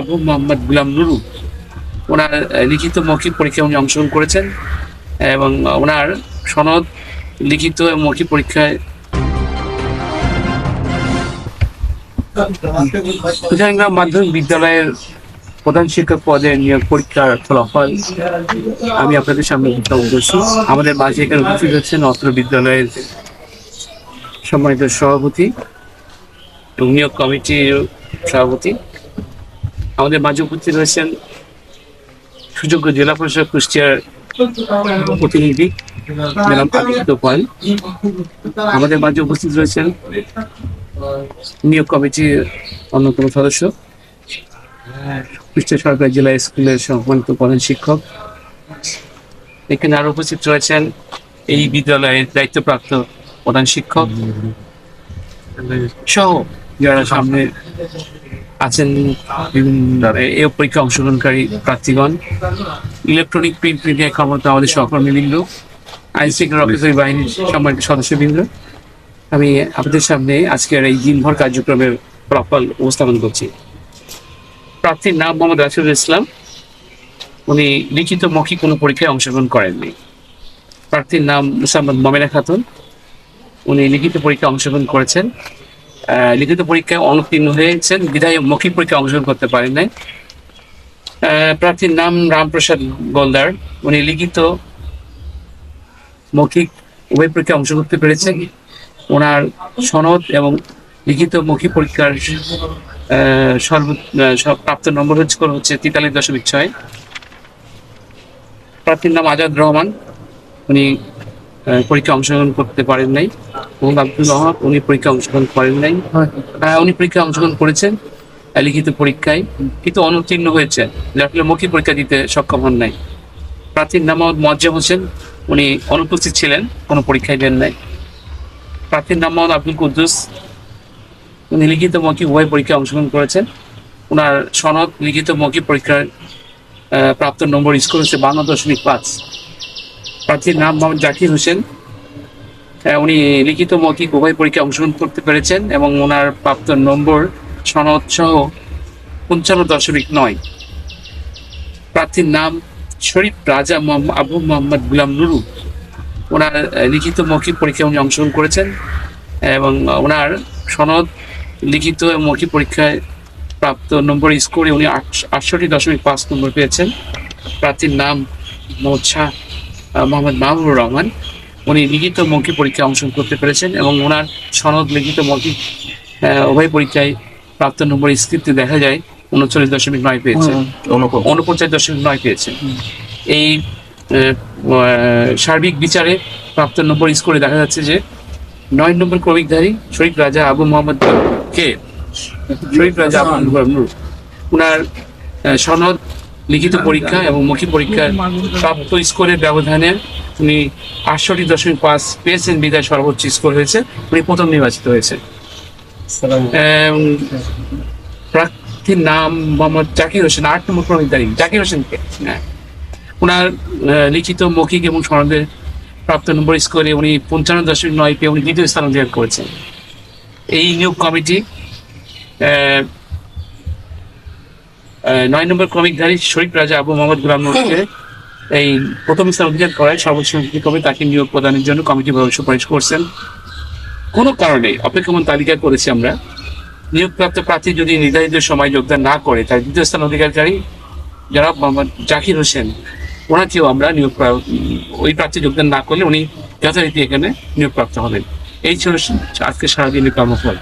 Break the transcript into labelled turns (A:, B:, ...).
A: আবু মোহাম্মদ গুলাম নুরু। ওনার লিখিত মৌখিক পরীক্ষায় উনি অংশগ্রহণ করেছেন এবং ওনার সনদ, লিখিত মৌখিক পরীক্ষায় কুচারিগ্রাম মাধ্যমিক বিদ্যালয়ের প্রধান শিক্ষক পদে নিয়োগ পরীক্ষার ফলাফল আমি আপনাদের সামনে উপস্থাপন করছি। আমাদের মাঝে এখানে উপস্থিত হচ্ছেন অত্র বিদ্যালয়ের সম্মানিত সভাপতি এবং নিয়োগ কমিটির সভাপতি। আমাদের মাঝে উপস্থিত রয়েছেন সুযোগ্য জেলা পরিষদ কুষ্টিয়ার প্রতিনিধি আমাদের মাঝে উপস্থিত রয়েছেন নিয়োগ কমিটির অন্যতম সদস্য, কুষ্টিয়া সরকারি জেলা স্কুলের সম্মানিত প্রধান শিক্ষক। এখানে আরও উপস্থিত রয়েছেন এই বিদ্যালয়ের দায়িত্বপ্রাপ্ত প্রধান শিক্ষক সহ যারা সামনে আছেন এই পরীক্ষা অংশগ্রহণকারী প্রার্থীগণ। ইলেকট্রনিক প্রিন্ট মিডিয়া কর্মরত আমাদের সহকর্মীবৃন্দ, আইন শৃঙ্খলা বাহিনীর সম্মানিত সদস্যবৃন্দ। আমি আপনাদের সামনে আজকের এই দিনভর কার্যক্রমের ফলাফল উপস্থাপন করছি। প্রার্থীর নাম মোহাম্মদ রাশিদুল ইসলাম। উনি লিখিত মৌখিক কোনো পরীক্ষায় অংশগ্রহণ করেননি। প্রার্থীর নাম মুসাম্মদ মমিনা খাতুন। উনি লিখিত পরীক্ষায় অংশগ্রহণ করেছেন। লিখিত পরীক্ষায় অনুত্তীর্ণ হয়েছেন। বিধায় মৌখিক পরীক্ষায় অংশগ্রহণ করতে পারেন নাই। প্রার্থীর নাম রামপ্রসাদ গোলদার। উনি লিখিত মৌখিক উভয় পরীক্ষায় অংশগ্রহণ করতে পেরেছেন। ওনার সনদ এবং লিখিত মৌখিক পরীক্ষার সর্ব প্রাপ্ত নম্বর হচ্ছে করে হচ্ছে তেতাল্লিশ দশমিক ছয়। প্রার্থীর নাম আজাদ রহমান। উনি পরীক্ষায় অংশগ্রহণ করতে পারেন নাই। এবং আব্দুল রহমান উনি পরীক্ষায় অংশগ্রহণ করেন নাই। আহ, উনি পরীক্ষায় অংশগ্রহণ করেছেন লিখিত পরীক্ষায় কিন্তু অনুত্তীর্ণ হয়েছে যার ফলে মৌখিক পরীক্ষা দিতে সক্ষম হন নাই। প্রার্থীর নাম মোয়াজ্জেম হোসেন উনি অনুপস্থিত ছিলেন কোনো পরীক্ষায় দেন নাই। প্রার্থীর নাম মোহাম্মদ আব্দুল কুদ্দুস উনি লিখিত মৌখিক উভয় পরীক্ষায় অংশগ্রহণ করেছেন। ওনার সনদ লিখিত মৌখিক পরীক্ষার প্রাপ্ত নম্বর স্কোর হচ্ছে বান্ন দশমিক পাঁচ। প্রার্থীর নাম মোহাম্মদ জাকির হোসেন উনি লিখিত মৌখিক উভয় পরীক্ষায় অংশগ্রহণ করতে পেরেছেন এবং ওনার প্রাপ্ত নম্বর সনদ সহ পঞ্চান্ন দশমিক নয়। প্রার্থীর নাম শরীফ রাজা আবু মোহাম্মদ গুলাম নুরু। ওনার লিখিত মৌখিক পরীক্ষায় উনি অংশগ্রহণ করেছেন এবং ওনার সনদ লিখিত মৌখিক পরীক্ষায় প্রাপ্ত নম্বর স্কোরে উনি আটষট্টি দশমিক পাঁচ নম্বর পেয়েছেন। প্রার্থীর নাম আহ, মোহাম্মদ মাহবুবুর রহমান। উনি লিখিত মৌখিক পরীক্ষায় অংশগ্রহণ করতে পেরেছেন এবং ওনার সনদ লিখিত মৌখিক উভয় পরীক্ষায় প্রাপ্ত নম্বর স্ক্রিপ্টে দেখা যায় উনচল্লিশ দশমিক নয় পেয়েছেন। উনপঞ্চাশ দশমিক নয় পেয়েছেন। এই সার্বিক বিচারে প্রাপ্ত নম্বর স্কোরে দেখা যাচ্ছে যে নয় নম্বর ক্রমিকধারী শরীফ রাজা আবু মোহাম্মদ কে? শরীফ রাজা আবু মোহাম্মদ নূর উনার আহ, সনদ লিখিত পরীক্ষা এবং মৌখিক পরীক্ষার প্রাপ্ত স্কোরের ব্যবধানে উনি আটষট্টি দশমিক পাঁচ পেয়েছেন বিদায় সর্বোচ্চ স্কোর হয়েছে। উনি প্রথম নির্বাচিত হয়েছে। প্রার্থীর নাম মোহাম্মদ জাকির হোসেন আট নম্বর ক্রমিকধারী জাকির হোসেনকে হ্যাঁ। ওনার আহ, লিখিত মৌখিক এবং সনদের প্রাপ্ত নম্বর স্কোরে উনি পঞ্চান্ন দশমিক নয় পেয়ে উনি দ্বিতীয় স্থান অধিকার করেছেন। এই নিয়োগ কমিটি নয় নম্বর ক্রমিকধারী শরীফ রাজা আবু মোহাম্মদ গুলাম নূরকে এই প্রথম স্থান অধিকার করায় সর্বোচ্চ কবে তাকে নিয়োগ প্রদানের জন্য কমিটি সুপারিশ করছেন। কোনো কারণে অপেক্ষমান তালিকা করেছি আমরা? নিয়োগপ্রাপ্ত প্রার্থী যদি নির্ধারিত সময় যোগদান না করে, তার দ্বিতীয় স্থান অধিকারী যারা মোহাম্মদ জাকির হোসেন, ওনাকেও আমরা নিয়োগ ওই প্রার্থী যোগদান না করলে উনি যথারীতি এখানে নিয়োগপ্রাপ্ত হবেন। এই ছিল আজকে সারাদিনের কর্মফল।